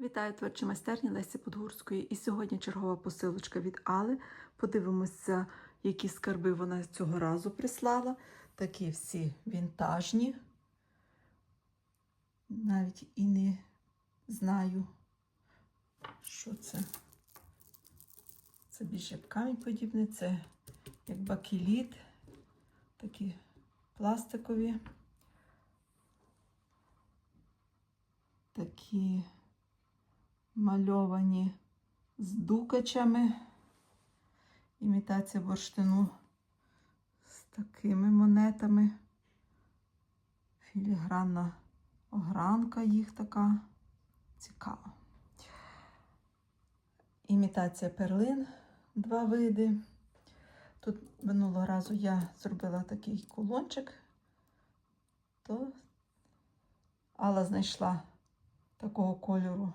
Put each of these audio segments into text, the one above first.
Вітаю творчі майстерні Лесі Подгурської. І сьогодні чергова посилочка від Али. Подивимося, які скарби вона цього разу прислала. Такі всі вінтажні. Навіть і не знаю, що це. Це більше як камінь подібний, це як бакеліт, такі пластикові. Такі мальовані з дукачами. Імітація бурштину з такими монетами. Філігранна огранка їх така. Цікава. Імітація перлин, два види. Тут минулого разу я зробила такий кулончик, то Алла знайшла такого кольору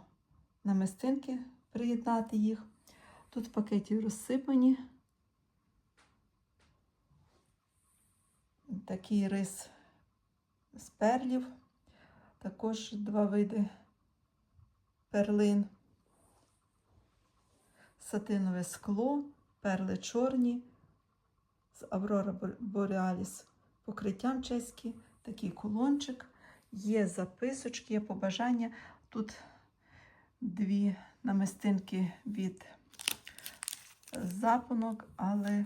намистинки, приєднати їх. Тут пакеті розсипані. Такий рис з перлів, також два види перлин, сатинове скло, перли чорні, з Аврора Бореаліс покриттям чеські, такий кулончик. Є записочки, є побажання. Тут дві намистинки від запонок, але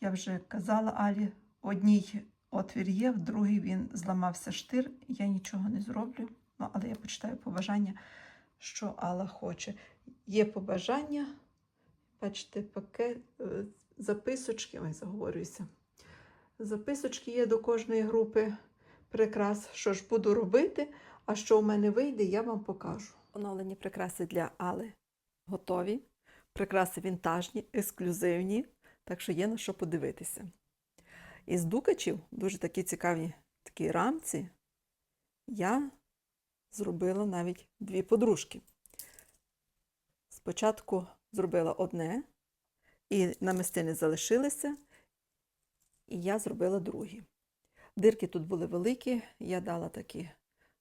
я вже казала Алі, одній отвір є, в другий він зламався штир. Я нічого не зроблю, ну, але я почитаю побажання, що Алла хоче. Є побажання, бачите, пакет, е, записочки, ой, заговорююся. Записочки є до кожної групи прикрас, що ж буду робити, а що у мене вийде, я вам покажу. Оновлені прикраси для Али готові. Прикраси вінтажні, ексклюзивні, так що є на що подивитися. Із дукачів, дуже такі цікаві такі рамці, я зробила навіть дві подружки. Спочатку зробила одне, і намистини залишилися, і я зробила другі. Дирки тут були великі, я дала такі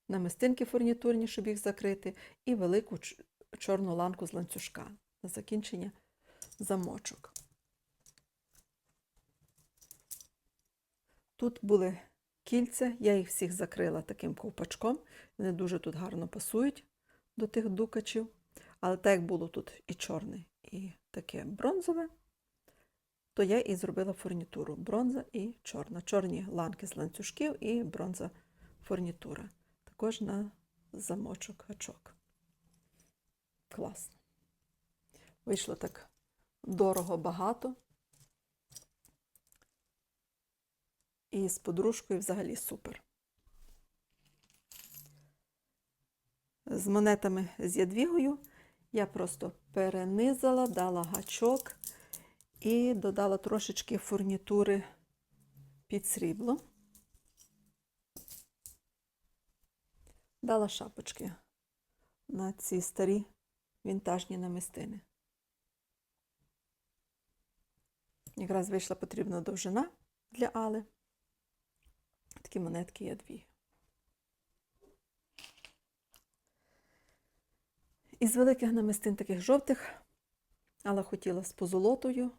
намистинки фурнітурні, щоб їх закрити, і велику чорну ланку з ланцюжка на закінчення замочок. Тут були кільця, я їх всіх закрила таким ковпачком. Вони дуже тут гарно пасують до тих дукачів. Але так як було тут і чорне, і таке бронзове, то я і зробила фурнітуру. Бронза і чорна. Чорні ланки з ланцюжків і бронза фурнітура. Також на замочок гачок. Класно. Вийшло так дорого багато. І з подружкою взагалі супер. З монетами з ядвігою я просто перенизала, дала гачок і додала трошечки фурнітури під срібло. Дала шапочки на ці старі вінтажні намистини. Якраз вийшла потрібна довжина для Али. Такі монетки є дві. Із великих намистин таких жовтих, але хотіла з позолотою,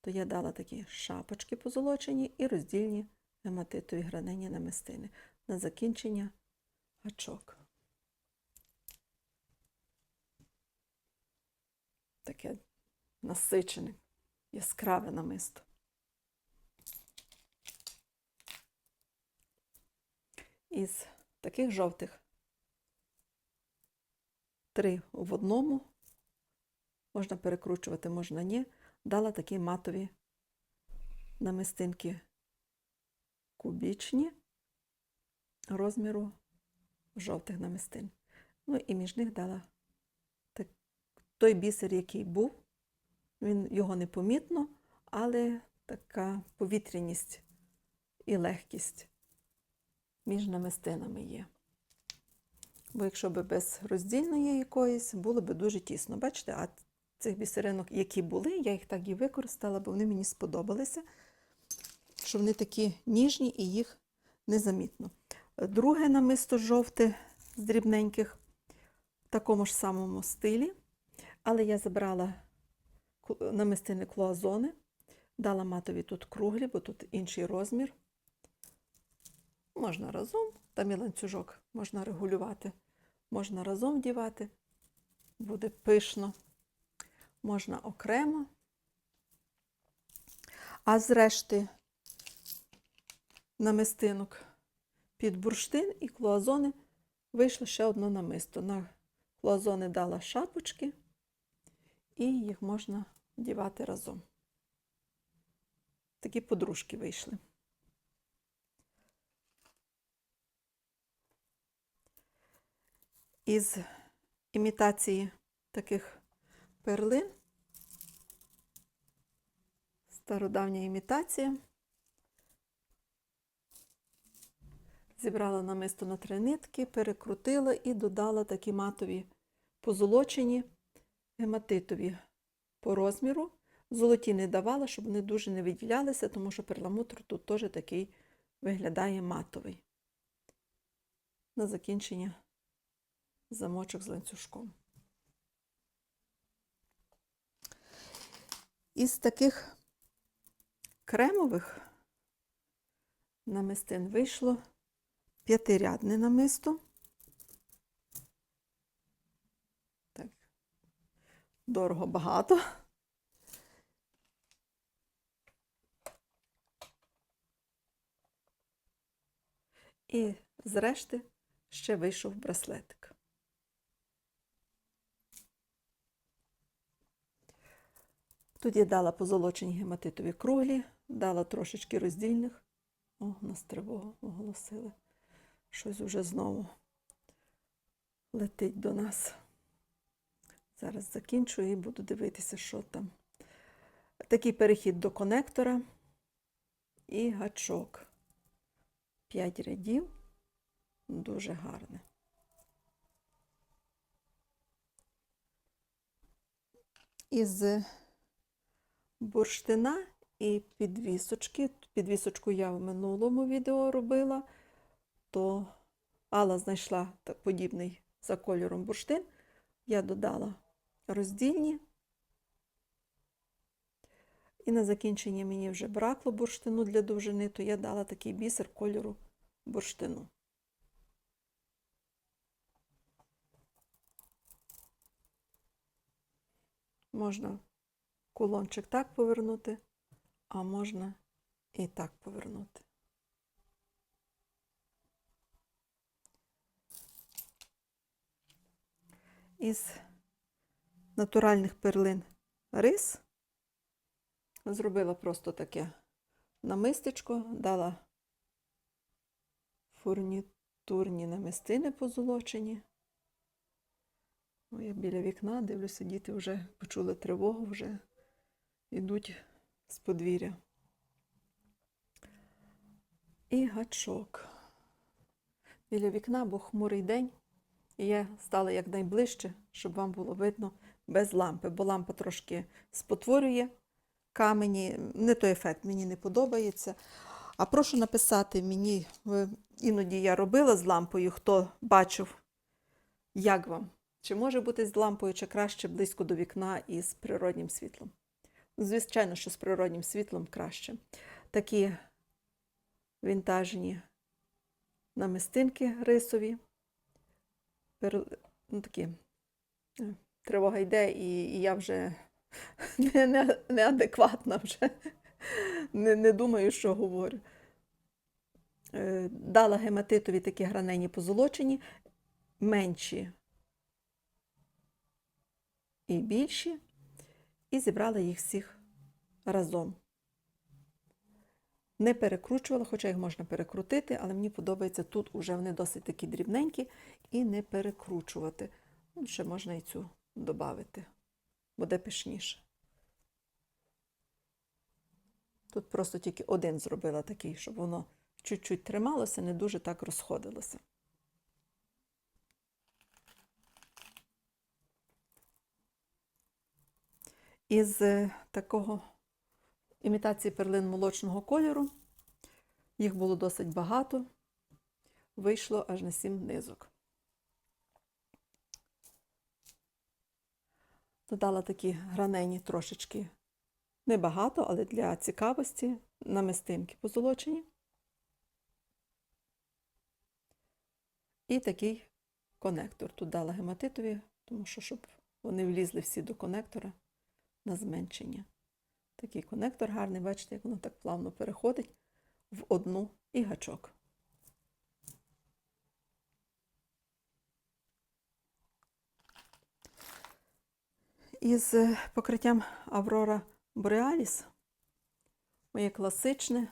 то я дала такі шапочки позолочені і роздільні гематитові гранені намистини на закінчення гачок. Таке насичене, яскраве намисто. Із таких жовтих три в одному, можна перекручувати, можна ні, дала такі матові намистинки кубічні розміру жовтих намистин. Ну і між них дала так, той бісер, який був, він його не помітно, але така повітряність і легкість між намистинами є. Бо якщо б без роздільної якоїсь, було б дуже тісно. Бачите, а цих бісеринок, які були, я їх так і використала, бо вони мені сподобалися, що вони такі ніжні і їх незамітно. Друге намисто жовте з дрібненьких в такому ж самому стилі, але я забрала намистини клоазони, дала матові тут круглі, бо тут інший розмір. Можна разом, там і ланцюжок можна регулювати, можна разом вдівати, буде пишно, можна окремо. А зрешти намистинок під бурштин і клоазони вийшло ще одне намисто. На клоазони дала шапочки, і їх можна вдівати разом. Такі подружки вийшли. Із імітації таких перлин. Стародавня імітація. Зібрала намисто на три нитки, перекрутила і додала такі матові позолочені гематитові по розміру. Золоті не давала, щоб вони дуже не виділялися, тому що перламутр тут теж такий виглядає матовий. На закінчення замочок з ланцюжком. Із таких кремових намистин вийшло п'ятирядне намисто. Так, дорого багато. І зрешти ще вийшов браслетик. Тут я дала позолочені гематитові круглі, дала трошечки роздільних. О, нас тривогу оголосили. Щось уже знову летить до нас. Зараз закінчу і буду дивитися, що там. Такий перехід до конектора і гачок. П'ять рядів. Дуже гарне. Із бурштина і підвісочки. Підвісочку я в минулому відео робила, то Алла знайшла подібний за кольором бурштин. Я додала роздільні. І на закінчення мені вже бракло бурштину для довжини, то я дала такий бісер кольору бурштину. Можна кулончик так повернути, а можна і так повернути. Із натуральних перлин рис зробила просто таке намистечко, дала фурнітурні намистини позолочені. Я біля вікна дивлюся, діти вже почули тривогу, вже йдуть з подвір'я. І гачок. Біля вікна був хмурий день, і я стала якнайближче, щоб вам було видно без лампи, бо лампа трошки спотворює камені. Не той ефект мені не подобається. А прошу написати мені, іноді я робила з лампою, хто бачив, як вам. Чи може бути з лампою, чи краще близько до вікна і з природнім світлом? Звичайно, що з природнім світлом краще. Такі вінтажні намистинки рисові. Ну, такі. е, Тривога йде, і, і я вже не, не, неадекватна вже. Не, не думаю, що говорю. Е, Дала гематитові такі гранені позолочені, менші і більші, і зібрала їх всіх разом. Не перекручувала, хоча їх можна перекрутити, але мені подобається тут уже вони досить такі дрібненькі і не перекручувати. Ну, ще можна і цю додати, буде пишніше. Тут просто тільки один зробила такий, щоб воно чуть-чуть трималося, не дуже так розходилося. Із е, такого імітації перлин молочного кольору. Їх було досить багато. Вийшло аж на сім низок. Додала такі гранені трошечки небагато, але для цікавості намистинки позолочені. І такий конектор. Тут дала гематитові, тому що щоб вони влізли всі до конектора на зменшення. Такий конектор гарний, бачите, як воно так плавно переходить в одну і гачок. Із е, покриттям Aurora Borealis моє класичне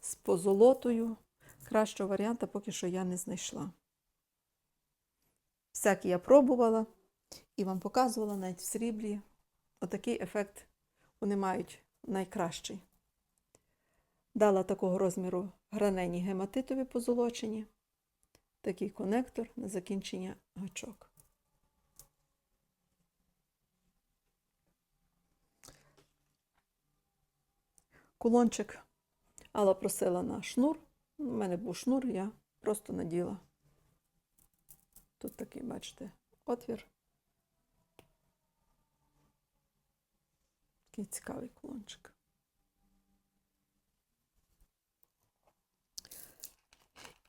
з позолотою. Кращого варіанта поки що я не знайшла. Всякі я пробувала і вам показувала навіть в сріблі. Отакий ефект вони мають найкращий. Дала такого розміру гранені гематитові позолочені, такий конектор на закінчення гачок. Кулончик Алла просила на шнур. У мене був шнур, я просто наділа. Тут такий, бачите, отвір. Такий цікавий кулончик.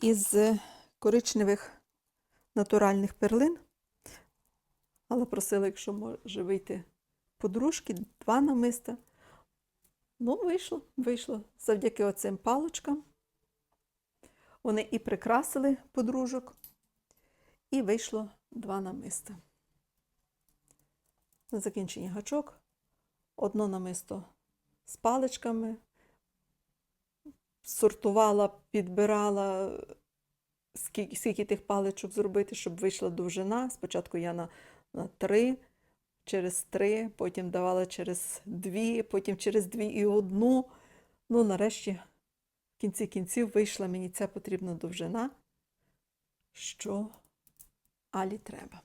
Із коричневих натуральних перлин, але просила, якщо може вийти подружки, два намиста. Ну, вийшло, вийшло завдяки оцим палочкам. Вони і прикрасили подружок, і вийшло два намиста. На закінчення гачок, одно намисто з паличками, сортувала, підбирала, скільки, скільки тих паличок зробити, щоб вийшла довжина. Спочатку я на, на три, через три, потім давала через дві, потім через дві і одну. Ну, нарешті, в кінці кінців, вийшла мені ця потрібна довжина, що Алі треба.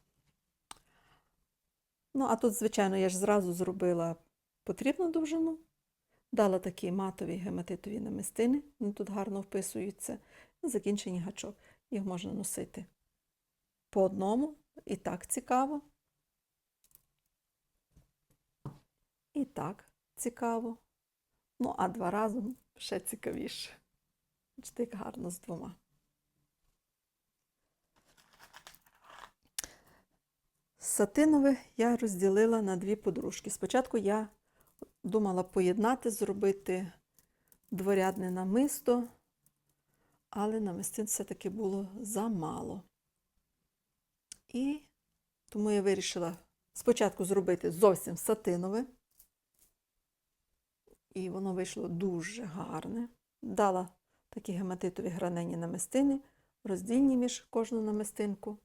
Ну, а тут, звичайно, я ж зразу зробила потрібну довжину, дала такі матові гематитові намистини, вони тут гарно вписуються, на закінченні гачок. Їх можна носити по одному, і так цікаво. І так цікаво. Ну, а два разом ще цікавіше. Бачите, гарно з двома. Сатинове я розділила на дві подружки. Спочатку я думала поєднати, зробити дворядне намисто, але намистин все-таки було замало. І тому я вирішила спочатку зробити зовсім сатинове. І воно вийшло дуже гарне. Дала такі гематитові гранені намистини, роздільні між кожну намистинку.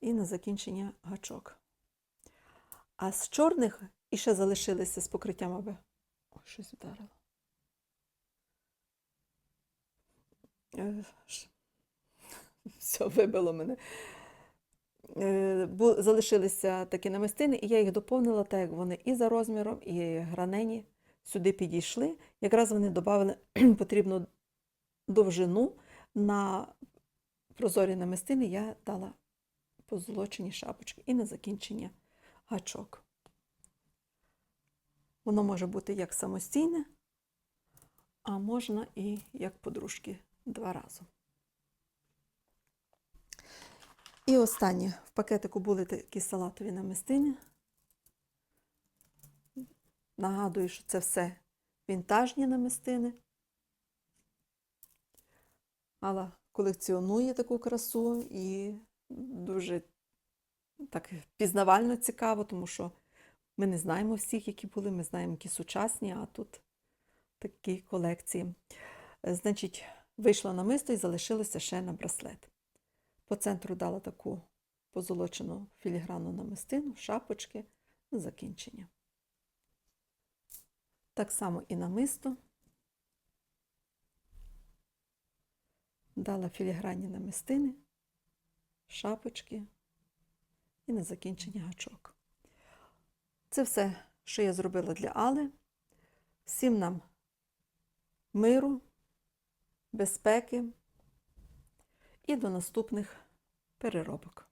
І на закінчення гачок. А з чорних іще залишилися з покриттям аби. Ой, щось вдарило. Е, Все, вибило мене. Е, Залишилися такі намистини, і я їх доповнила так, як вони і за розміром, і гранені сюди підійшли. Якраз вони додали потрібну довжину на прозорі намистини я дала позолочені шапочки і на закінчення гачок. Воно може бути як самостійне, а можна і як подружки два рази. І останнє в пакетику були такі салатові намистини. Нагадую, що це все вінтажні намистини. Алла колекціонує таку красу і дуже так пізнавально цікаво, тому що ми не знаємо всіх, які були, ми знаємо, які сучасні, а тут такі колекції. Е, Значить, вийшла намисто і залишилося ще на браслет. По центру дала таку позолочену філігранну намистину, шапочки на закінчення. Так само і намисто. Дала філігранні намистини, шапочки і на закінчення гачок. Це все, що я зробила для Али. Всім нам миру, безпеки і до наступних переробок.